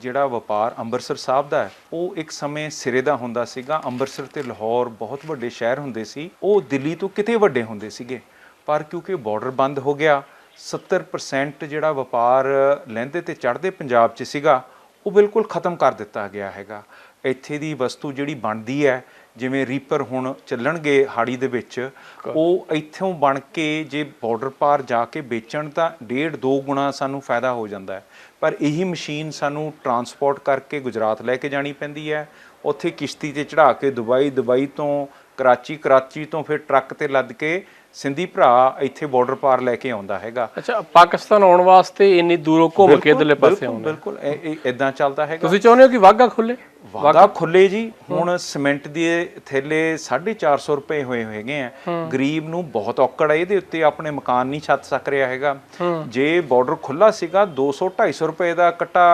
ਜਿਹੜਾ ਵਪਾਰ ਅੰਮ੍ਰਿਤਸਰ ਸਾਹਿਬ ਦਾ ਹੈ, ਉਹ ਇੱਕ ਸਮੇਂ ਸਿਰੇ ਦਾ ਹੁੰਦਾ ਸੀਗਾ। ਅੰਮ੍ਰਿਤਸਰ ਤੇ ਲਾਹੌਰ ਬਹੁਤ ਵੱਡੇ ਸ਼ਹਿਰ ਹੁੰਦੇ ਸੀ। ਉਹ ਦਿੱਲੀ ਤੋਂ ਕਿਤੇ ਵੱਡੇ ਹੁੰਦੇ ਸੀਗੇ। ਪਰ ਕਿਉਂਕਿ ਬਾਰਡਰ ਬੰਦ ਹੋ ਗਿਆ 70% ਜਿਹੜਾ ਵਪਾਰ ਲਹਿੰਦੇ ਤੇ ਚੜ੍ਹਦੇ ਪੰਜਾਬ 'ਚ ਸੀਗਾ ਉਹ ਬਿਲਕੁਲ ਖਤਮ ਕਰ ਦਿੱਤਾ ਗਿਆ ਹੈਗਾ। ਇੱਥੇ ਦੀ ਵਸਤੂ ਜਿਹੜੀ ਬਣਦੀ ਹੈ ਜਿਵੇਂ ਰੀਪਰ ਹੁਣ ਚੱਲਣਗੇ ਹਾੜੀ ਦੇ ਵਿੱਚ ਉਹ ਇੱਥੋਂ ਬਣ ਕੇ ਜੇ ਬਾਰਡਰ ਪਾਰ ਜਾ ਕੇ ਵੇਚਣ ਤਾਂ ਡੇਢ ਦੋ ਗੁਣਾ ਸਾਨੂੰ ਫਾਇਦਾ ਹੋ ਜਾਂਦਾ ਹੈ। ਪਰ ਇਹੀ ਮਸ਼ੀਨ ਸਾਨੂੰ ਟਰਾਂਸਪੋਰਟ ਕਰਕੇ ਗੁਜਰਾਤ ਲੈ ਕੇ ਜਾਣੀ ਪੈਂਦੀ ਹੈ। ਉੱਥੇ ਕਿਸ਼ਤੀ ਤੇ ਚੜਾ ਕੇ ਦੁਬਈ ਦੁਬਈ ਤੋਂ ਕਰਾਚੀ ਕਰਾਚੀ ਤੋਂ ਫਿਰ ਟਰੱਕ ਤੇ ਲੱਦ ਕੇ ਸਿੰਧੀ ਭਰਾ ਇੱਥੇ ਬਾਰਡਰ ਪਾਰ ਲੈ ਕੇ ਆਉਂਦਾ ਹੈਗਾ। ਅੱਛਾ ਪਾਕਿਸਤਾਨ ਆਉਣ ਵਾਸਤੇ ਇੰਨੀ ਦੂਰੋਂ ਘੁੰਮ ਕੇ ਇਧਰਲੇ ਪਾਸੇ ਬਿਲਕੁਲ ਆਉਂਦਾ ਬਿਲਕੁਲ ਇਦਾਂ ਚੱਲਦਾ ਹੈਗਾ। ਤੁਸੀਂ ਚਾਹੁੰਦੇ ਹੋ ਕਿ ਵਾਗਾ ਖੁੱਲੇ? ਵਾਗਾ ਖੁੱਲੇ ਜੀ। ਹੁਣ ਸੀਮੈਂਟ ਦੇ ਥੈਲੇ 450 ਰੁਪਏ ਹੋਏ ਹੋਏਗੇ ਆ। ਗਰੀਬ ਨੂੰ ਬਹੁਤ ਔਕੜ ਹੈ ਇਹਦੇ ਉੱਤੇ ਆਪਣੇ ਮਕਾਨ ਨਹੀਂ ਛੱਤ ਸਕ ਰਿਹਾ ਹੈਗਾ। ਜੇ ਬਾਰਡਰ ਖੁੱਲਾ ਸੀਗਾ 200 250 ਰੁਪਏ ਦਾ ਕੱਟਾ